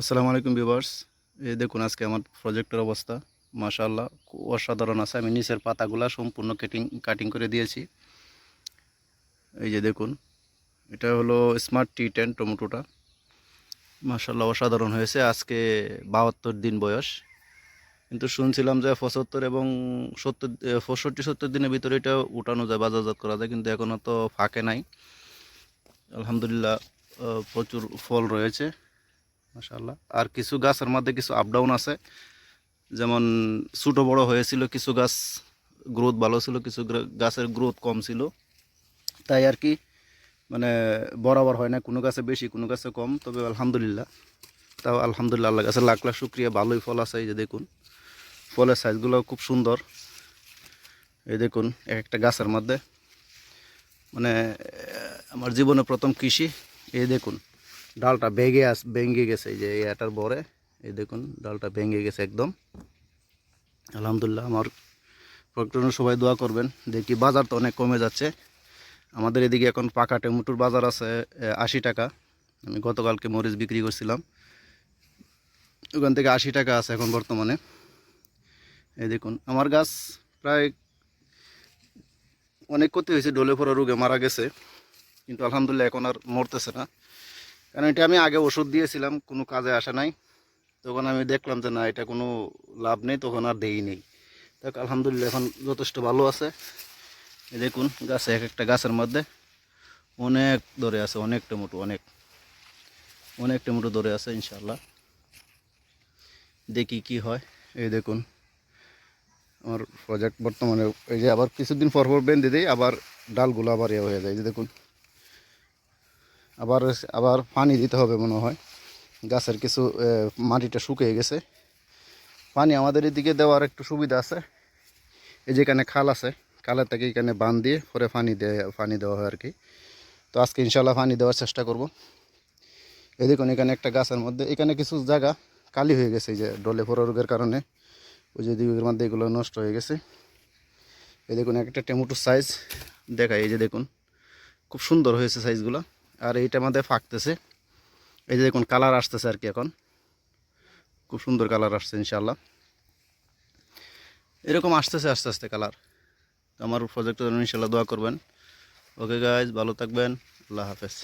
আসসালামু আলাইকুম ভিউয়ার্স। এই দেখুন আজকে আমার প্রজেক্টের অবস্থা। মাশাআল্লাহ, খুব অসাধারণ আছে। আমি নিচের পাতাগুলা সম্পূর্ণ কেটিং কাটিং করে দিয়েছি। এই যে দেখুন, এটা হলো স্মার্ট টি টেন টমেটোটা। মাশাআল্লাহ, অসাধারণ হয়েছে। আজকে বাহাত্তর দিন বয়স। কিন্তু শুনছিলাম যে পঁচাত্তর এবং সত্তর পঁয়ষট্টি, সত্তর দিনের ভিতরে এটা উঠানো যায়, বাজারজাত করা যায়। কিন্তু এখনও তো ফাঁকে নাই। আলহামদুলিল্লাহ প্রচুর ফল রয়েছে। মাশাআল্লাহ। আর কিছু গাছের মধ্যে কিছু আপ ডাউন আছে। যেমন ছোটো বড় হয়েছিল কিছু গাছ গ্রোথ ভালো ছিল, কিছু গাছের গ্রোথ কম ছিল। তাই আর কি মানে বরাবর হয় না, কোনো গাছে বেশি, কোনো গাছে কম, তবে আলহামদুলিল্লাহ। তাও আলহামদুলিল্লাহ আল্লাহ গাছে লাখ লাখ শুক্রিয়া, ভালোই ফল আছে এই যে দেখুন। ফলের সাইজগুলো খুব সুন্দর। এই দেখুন, এক একটা গাছের মধ্যে। মানে আমার জীবনে প্রথম কৃষি, এই দেখুন। ডালটা ভেঙে আস, ভেঙে গেছে যে এটার বরে। এই দেখুন, ডালটা ভেঙে গেছে একদম। আলহামদুলিল্লাহ, আমার প্রকটনের সবাই দোয়া করবেন। দেখি, বাজার তো অনেক কমে যাচ্ছে। আমাদের এদিকে এখন পাকা টমেটোর বাজার আছে আশি টাকা। আমি গতকালকে মরিচ বিক্রি করছিলাম। ওখান থেকে আশি টাকা আছে এখন বর্তমানে। এই দেখুন, আমার গাছ প্রায় অনেক ক্ষতি হয়েছে, ডলে পড়া রোগে মারা গেছে। কিন্তু আলহামদুলিল্লাহ এখন আর মরতেছে না। কারণ এটা আমি আগে ওষুধ দিয়েছিলাম, কোনো কাজে আসা নাই। তখন আমি দেখলাম যে না, এটা কোনো লাভ নেই, তখন আর দেই নেই। দেখ আলহামদুলিল্লাহ এখন যথেষ্ট ভালো আছে। এই দেখুন, গাছে এক একটা গাছের মধ্যে অনেক ধরে আছে অনেক টমেটো অনেক। অনেক টমেটো ধরে আছে ইনশাল্লাহ দেখি কি হয়। এই দেখুন, আমার প্রজেক্ট বর্তমানে, এই যে আবার কিছুদিন পর পর বেঁধে দিই, আবার ডালগুলো আবার ইয়ে হয়ে যায় যে দেখুন। আবার আবার পানি দিতে হবে মনে হয়। গাছের কিছু মাটিটা শুকিয়ে গেছে। পানি আমাদের এদিকে দেওয়ার একটু সুবিধা আছে। এই যেখানে খাল আছে, খালের থেকে এখানে বান দিয়ে পরে পানি দেয়, পানি দেওয়া হয় আর কি তো আজকে ইনশাল্লাহ পানি দেওয়ার চেষ্টা করব। এই দেখুন, এখানে একটা গাছের মধ্যে, এখানে কিছু জায়গা কালি হয়ে গেছে, এই যে ডলে ফোরা রোগের কারণে। ওই যে দিকের মধ্যে এগুলো নষ্ট হয়ে গেছে। এই দেখুন, একটা টমেটোর সাইজ দেখায় এই যে দেখুন। খুব সুন্দর হয়েছে সাইজগুলো আর এইটা আমাদের ফাঁকতেছে। এই যে দেখুন কালার আসতেছে আর কি এখন। খুব সুন্দর কালার আসছে ইনশাল্লাহ এরকম আসতেছে, আস্তে আস্তে কালার আমার প্রজেক্টের জন্য ইনশাল্লাহ দোয়া করবেন। ওকে গাইজ ভালো থাকবেন। আল্লাহ হাফেজ।